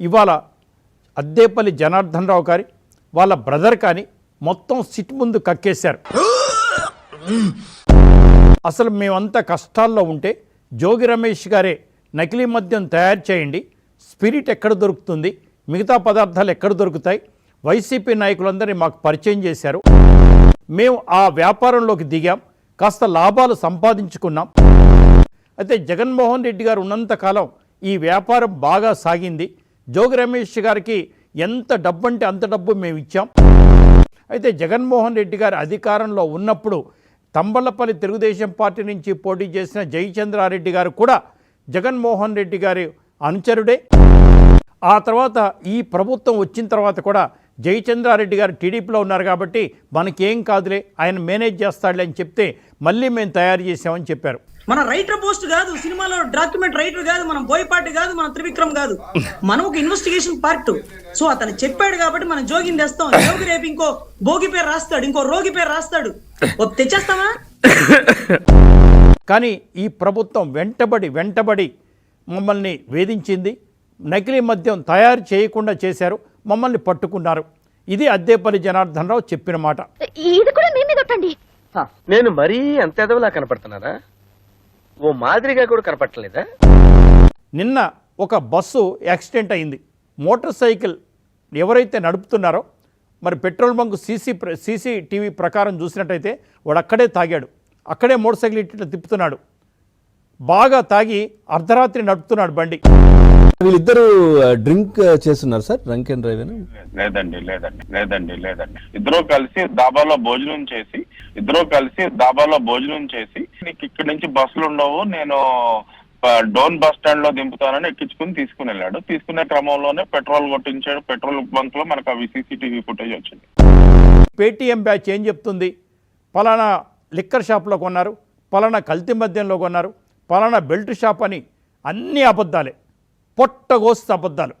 ఇవాళ అద్దేపల్లి జనార్దన్ రావు గారి వాళ్ళ బ్రదర్ కానీ మొత్తం సిట్ ముందు కక్కేశారు. అసలు మేమంతా కష్టాల్లో ఉంటే జోగి రమేష్ గారే నకిలీ మద్యం తయారు చేయండి. స్పిరిట్ ఎక్కడ దొరుకుతుంది? మిగతా పదార్థాలు ఎక్కడ దొరుకుతాయి? వైసీపీ నాయకులందరినీ మాకు పరిచయం చేశారు. మేము ఆ వ్యాపారంలోకి దిగాం. కాస్త లాభాలు సంపాదించుకున్నాం. అయితే జగన్మోహన్ రెడ్డి గారు ఉన్నంతకాలం ఈ వ్యాపారం బాగా సాగింది. జోగి రమేష్ గారికి ఎంత డబ్బు అంటే అంత డబ్బు మేము ఇచ్చాం. అయితే జగన్మోహన్ రెడ్డి గారు అధికారంలో ఉన్నప్పుడు తంబలపల్లి తెలుగుదేశం పార్టీ నుంచి పోటీ చేసిన జయచంద్రారెడ్డి గారు కూడా జగన్మోహన్ రెడ్డి గారి అనుచరుడే. ఆ తర్వాత ఈ ప్రభుత్వం వచ్చిన తర్వాత కూడా జయచంద్రారెడ్డి గారు టీడీపీలో ఉన్నారు కాబట్టి మనకేం కాదులే ఆయన మేనేజ్ చేస్తాడులే అని చెప్తే మళ్ళీ మేము తయారు చేసామని చెప్పారు. మన రైటర్ పోస్ట్ కాదు సినిమాలో డాక్యుమెంట్ రైటర్ కాదు మన బోయపాటి కాదు మన త్రివిక్రమ్ కాదు. మనం ఒక ఇన్వెస్టిగేషన్ పార్ట్. సో అతను చెప్పాడు కాబట్టి మనం జోగిని తెస్తాం జోగి రేపు ఇంకో భోగి పేరు రాస్తాడు ఇంకో రోగి పేరు రాస్తాడు. తెచ్చేస్తామా కానీ ఈ ప్రభుత్వం వెంటబడి వెంటబడి మమ్మల్ని వేధించింది. నకిలీ మద్యం తయారు చేయకుండా చేశారు. మమ్మల్ని పట్టుకున్నారు. ఇది అద్దేపల్లి జనార్దన్ రావు చెప్పిన మాట. ఇది కూడా మీ మీద ఒట్టండి నేను మరీ అంత ఎదవలా కనపడుతున్నారా ఓ మాదిరిగా కూడా కనపడలేదా నిన్న ఒక బస్సు యాక్సిడెంట్ అయింది. మోటార్ సైకిల్ ఎవరైతే నడుపుతున్నారో మరి పెట్రోల్ బంక్ సీసీ ప్ర- సీసీటీవీ ప్రకారం చూసినట్టయితే వాడు అక్కడే తాగాడు. అక్కడే మోటార్ సైకిల్ ఇట్లా తిప్పుతున్నాడు. బాగా తాగి అర్ధరాత్రి నడుపుతున్నాడు బండి. వీళ్ళిద్దరు డ్రింక్ చేస్తున్నారు సార్? డ్రంక్ అండ్ డ్రైవ్ లేదండి లేదండి లేదండి లేదండి. ఇద్దరు కలిసి దాబాలో భోజనం చేసి ఇద్దరు కలిసి దాబాలో భోజనం చేసి నీకు ఇక్కడి నుంచి బస్సులు ఉండవు నేను డోన్ బస్ స్టాండ్లో దింపుతానని ఎక్కించుకుని తీసుకుని వెళ్ళాడు. తీసుకునే క్రమంలోనే పెట్రోల్ కొట్టించాడు. పెట్రోల్ బంక్లో మనకు అవి సీసీటీవీ ఫుటేజ్ వచ్చింది. పేటీఎం బ్యాచ్ ఏం చెప్తుంది? పలానా లిక్కర్ షాప్లో కొన్నారు పలానా కల్తీ మద్యంలో కొన్నారు పలానా బెల్ట్ షాప్ అని అన్ని అబద్ధాలే. పొట్టగోస్తు అబద్ధాలు.